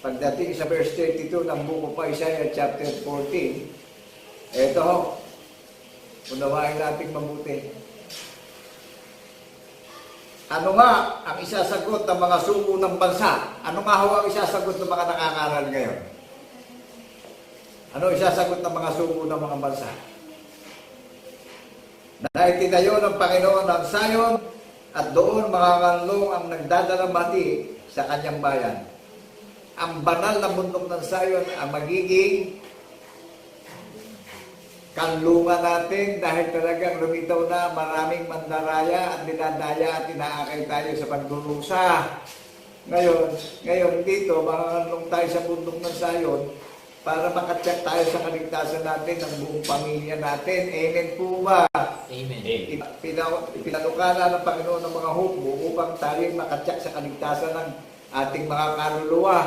pagdating sa verse 32 ng buko pa Isaiah chapter 14, eto ho, unawain natin mabuti. Ano nga ang isasagot ng mga suko ng bansa? Ano nga ho ang isasagot ng mga nakakaral ngayon? Ano isasagot ng mga suko ng mga bansa? Na itinayo ng Panginoon ang Sayon at doon mga kanlong ang nagdadalamati sa kanyang bayan. Ang banal na bundok ng Sayon ang magiging kanlungan natin dahil talagang lumitaw na maraming mandaraya at dinadaya at inaakay tayo sa pagdurusa. Ngayon, ngayon dito, makakanlong tayo sa bundok ng Sayon para makatsak tayo sa kaligtasan natin ng buong pamilya natin. Amen po ba? Amen. Pina- Pinanukala ng Panginoon ng mga hukbo upang tayo makatsak sa kaligtasan ng ating mga kaluluwa.